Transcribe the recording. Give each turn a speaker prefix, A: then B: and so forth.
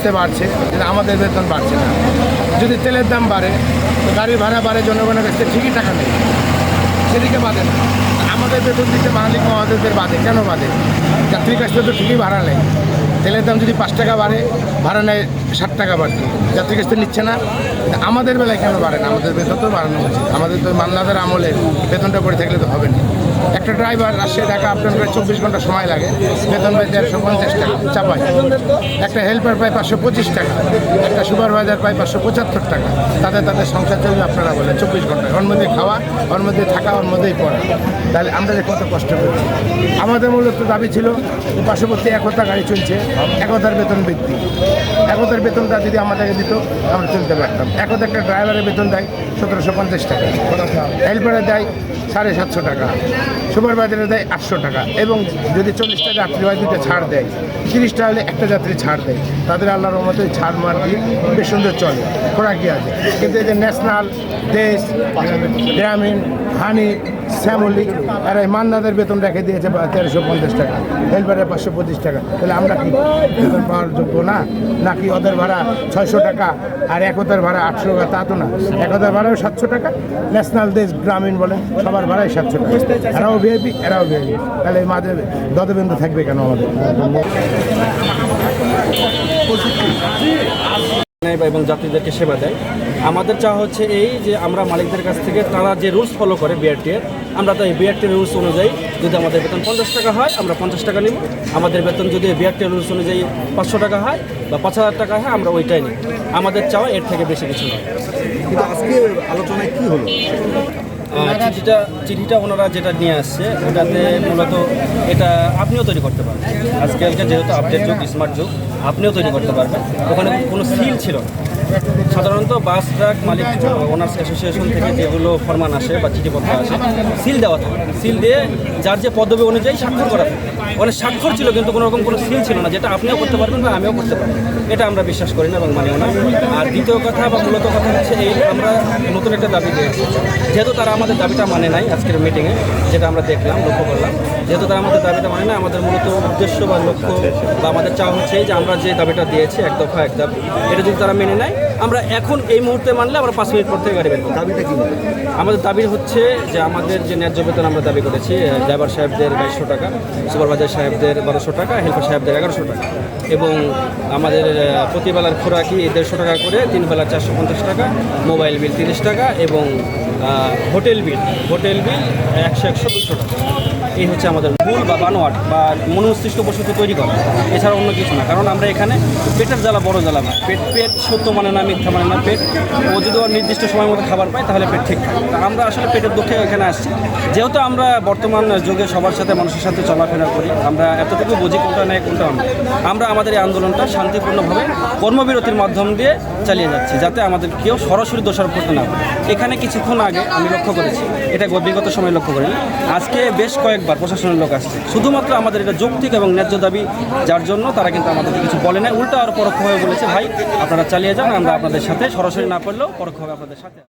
A: আস্তে বাড়ছে আমাদের বেতন বাড়ছে না। যদি তেলের দাম বাড়ে, তো গাড়ি ভাড়া বাড়ে, জনগণের কাছে ঠিকই টাকা নেই। সেদিকে বাদে না। আমাদের বেতন দিতে মালিক মহাদেবদের বাদে কেন বাদে যাত্রীর কাছ থেকে তো ঠিকই ভাড়া নেয়। তেলের দাম যদি পাঁচ টাকা বাড়ে, ভাড়া নেয় ষাট টাকা বাড়তি। যাত্রীর কাছ থেকে নিচ্ছে না। আমাদের বেলায় কেন বাড়ে না? আমাদের বেতন তো বাড়ানো উচিত। আমাদের তো মান্নাদের আমলে বেতনটা করে থাকলে তো হবে না। একটা ড্রাইভার রাজশাহী ঢাকা আপনার প্রায় চব্বিশ ঘণ্টা সময় লাগে। বেতন পায় দেড়শো পঞ্চাশ টাকা চাপায় একটা হেল্পার পায় পাঁচশো পঁচিশ টাকা, একটা সুপারভাইজার পায় পাঁচশো পঁচাত্তর টাকা। তাদের তাদের সংসার চলবে আপনারা বলেন, চব্বিশ ঘণ্টা ওর মধ্যে খাওয়া, ওর মধ্যে থাকা, ওর মধ্যেই পড়া। তাহলে আমরা যে কত কষ্ট করি। আমাদের মূলত দাবি ছিল পার্শ্ববর্তী একতা গাড়ি চলছে, একতার বেতন বৃদ্ধি। একতার বেতনটা যদি আমাদেরকে দিত, আমরা চলতে পারতাম। একতা একটা ড্রাইভারের বেতন দেয় সতেরোশো পঞ্চাশ টাকা। হেল্পারে দেয় সাড়ে সাতশো টাকা। সুপারভাইজারে দেয় আটশো টাকা এবং যদি চল্লিশটা যাত্রী হয় দুটো ছাড় দেয়। তিরিশটা হলে একটা যাত্রী ছাড় দেয়। তাদের আল্লাহর মতো ছাড় মার দিয়ে বেশ সুন্দর চলে। খোরাকি আছে। কিন্তু যে ন্যাশনাল, দেশ, গ্রামীণ, হানি, শ্যামলি আর এই মান্নাদের বেতন রেখে দিয়েছে তেরোশো পঞ্চাশ টাকা হেলপারের পাঁচশো পঁচিশ টাকা। তাহলে আমরা কি বেতন পাওয়ার যোগ্য না? নাকি ওদের ভাড়া ছয়শো টাকা আর একতার ভাড়া আটশো টাকা? তা তো না। একতার ভাড়াও সাতশো টাকা। ন্যাশনাল, দেশ, গ্রামীণ বলেন, সবার ভাড়াই সাতশো টাকা। এরাও ভিআইপি এরাও ভিআইপি তাহলে এই মাঝে দদবিন্দু থাকবে কেন আমাদের?
B: এবং যাত্রীদেরকে সেবা দেয়। আমাদের চাওয়া হচ্ছে এই যে আমরা মালিকদের কাছ থেকে তারা যে রুলস ফলো করে বিআরটিএর আমরা তো এই বিআরটির রুলস অনুযায়ী যদি আমাদের বেতন পঞ্চাশ টাকা হয় আমরা পঞ্চাশ টাকা নিব। আমাদের বেতন যদি বিআরটির রুলস অনুযায়ী পাঁচশো টাকা হয় বা পাঁচ হাজার টাকা হয় আমরা ওইটাই নিই আমাদের চাওয়া এর থেকে বেশি কিছু নয়।
C: কিন্তু আজকে আলোচনায় কি হলো?
B: আহ, চিঠিটা ওনারা যেটা নিয়ে আসছে ওটাতে মূলত এটা আপনিও তৈরি করতে পারবেন। আজকালকে যেহেতু আপডেট যুগ স্মার্ট যুগ আপনিও তৈরি করতে পারবেন। ওখানে কোনো সিল ছিল সাধারণত বাস ট্রাক মালিক ওনার্স অ্যাসোসিয়েশন থেকে যেগুলো ফরমান আসে বা চিঠিপত্র আসে সিল দেওয়া থাকে। সিল দিয়ে যার যে পদবি অনুযায়ী স্বাক্ষর করা থাকে। ওখানে স্বাক্ষর ছিল কিন্তু কোনো রকম কোনো সিল ছিল না যেটা আপনিও করতে পারবেন বা আমিও করতে পারব। এটা আমরা বিশ্বাস করি না এবং মানিও না। আর দ্বিতীয় কথা বা মূলত কথা হচ্ছে এই আমরা নতুন একটা দাবি দিয়েছি যেহেতু তারা আমাদের দাবিটা মানে নাই আজকের মিটিংয়ে যেটা আমরা দেখলাম, লক্ষ্য করলাম। যেহেতু তারা আমাদের দাবিটা মানে না, আমাদের মূলত উদ্দেশ্য বা লক্ষ্য বা আমাদের চাওয়া হচ্ছে যে আমরা যে দাবিটা দিয়েছি, এক দফা, এক দাবি। এটা যদি তারা মেনে নেয় আমরা এখন এই মুহূর্তে মানলে আমরা পাঁচ মিনিট পর থেকে গাড়ি বের
C: দাবিটা কি?
B: আমাদের দাবি হচ্ছে যে আমাদের যে ন্যায্য বেতন আমরা দাবি করেছি ড্রাইভার সাহেবদের বাইশশো টাকা সুপারভাইজার সাহেবদের বারোশো টাকা হেল্পার সাহেবদের এগারোশো টাকা। এবং আমাদের প্রতিবেলার খোরাকি দেড়শো টাকা করে তিন বেলা চারশো পঞ্চাশ টাকা মোবাইল বিল তিরিশ টাকা এবং হোটেল বিল হোটেল বিল একশো একশো দুশো টাকা। এই হচ্ছে আমাদের ভুল বা বানোয়াট বা মনমস্তিষ্ক বসতি তৈরি করা। এছাড়া অন্য কিছু না, কারণ আমরা এখানে পেটের জ্বালা বড় জ্বালা না। পেট পেট সত্য মানে না, মিথ্যা মানে না। পেট, ও যদি নির্দিষ্ট সময় মতো খাবার পায়, তাহলে পেট ঠিক থাকে। আমরা আসলে পেটের দুঃখে এখানে আসছি। যেহেতু আমরা বর্তমান যুগে সবার সাথে মানুষের সাথে চলাফেরা করি, আমরা এতটুকু বুঝি কোনটা নেই কোনটা আমরা আমরা আমাদের এই আন্দোলনটা শান্তিপূর্ণভাবে কর্মবিরতির মাধ্যম দিয়ে চালিয়ে যাচ্ছি, যাতে আমাদের কেউ সরাসরি দোষারোপ করতে না এখানে কিছুক্ষণ আগে আমি লক্ষ্য করেছি, এটা বিগত সময় লক্ষ্য করিনি। আজকে বেশ কয়েকবার প্রশাসনের লোক আসছে। শুধুমাত্র আমাদের এটা যৌক্তিক এবং ন্যায্য দাবি, যার জন্য তারা কিন্তু আমাদেরকে কিছু বলে নাই। উল্টা আর পরোক্ষভাবে বলেছে, ভাই, আপনারা চালিয়ে যান, আমরা আপনাদের সাথে সরাসরি না করলেও পরোক্ষভাবে আপনাদের সাথে।